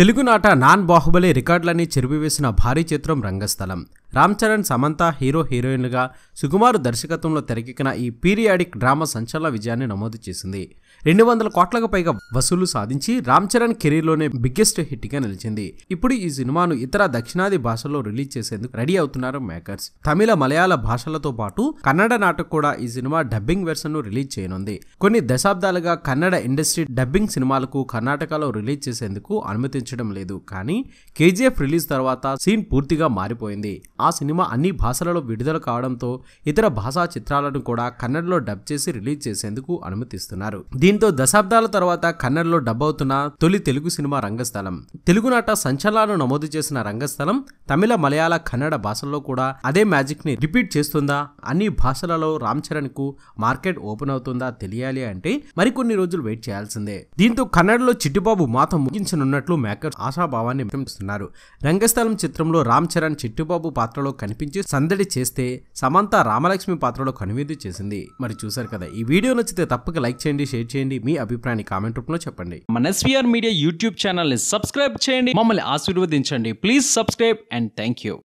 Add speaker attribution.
Speaker 1: తెలుగునాట నాన్ బాహుబలి రికార్డులని చెరిపివేసిన భారీ చిత్రం రంగస్థలం. రామ్ చరణ్ సమంత హీరో హీరోయిన్లుగా సుకుమారు దర్శకత్వంలో తెరకెక్కిన ఈ పీరియాడిక్ డ్రామా సంచలన విజయాన్ని నమోదు చేసింది. రెండు వందల కోట్లకు పైగా వసూలు సాధించి రామ్ చరణ్ కెరీర్లోనే బిగ్గెస్ట్ హిట్గా నిలిచింది. ఇప్పుడు ఈ సినిమాను ఇతర దక్షిణాది భాషల్లో రిలీజ్ చేసేందుకు రెడీ అవుతున్నారు మేకర్స్ తమిళ మలయాళ భాషలతో పాటు కన్నడ నాటకు కూడా ఈ సినిమా డబ్బింగ్ వెర్షన్ను రిలీజ్ చేయనుంది. కొన్ని దశాబ్దాలుగా కన్నడ ఇండస్ట్రీ డబ్బింగ్ సినిమాలకు కర్ణాటకలో రిలీజ్ చేసేందుకు అనుమతించడం లేదు. కానీ కేజీఎఫ్ రిలీజ్ తర్వాత సీన్ పూర్తిగా మారిపోయింది. ఆ సినిమా అన్ని భాషలలో విడుదల కావడంతో ఇతర భాషా చిత్రాలను కూడా కన్నడలో డబ్ చేసి రిలీజ్ చేసేందుకు అనుమతిస్తున్నారు. దీంతో దశాబ్దాల తర్వాత కన్నడలో డబ్ అవుతున్న తొలి తెలుగు సినిమా రంగస్థలం. తెలుగునాట సంచలనాలు నమోదు చేసిన రంగస్థలం తమిళ మలయాళ కన్నడ భాషల్లో కూడా అదే మ్యాజిక్ని రిపీట్ చేస్తుందా? అన్ని భాషలలో రామ్ చరణ్కు మార్కెట్ ఓపెన్ అవుతుందా తెలియాలి అంటే మరికొన్ని రోజులు వెయిట్ చేయాల్సిందే. దీంతో కన్నడలో చిట్టిబాబు మాత ముగించనున్నట్లు మేకర్స్ ఆశాభావాన్ని వ్యక్తిస్తున్నారు రంగస్థలం చిత్రంలో రామ్ చరణ్ చిట్టిబాబు పాత్రలో కనిపించి సందడి చేస్తే సమంత రామలక్ష్మి పాత్రలో కనువిందు చేసింది. మరి చూసారు కదా ఈ వీడియో నచ్చితే తప్పక లైక్ చేయండి షేర్ చేయండి. మీ అభిప్రాయాన్ని కామెంట్ రూపంలో చెప్పండి.
Speaker 2: మన ఎస్వీఆర్ మీడియా యూట్యూబ్ ఛానల్ని సబ్స్క్రైబ్ చేయండి. మమ్మల్ని ఆశీర్వదించండి. Please subscribe and thank you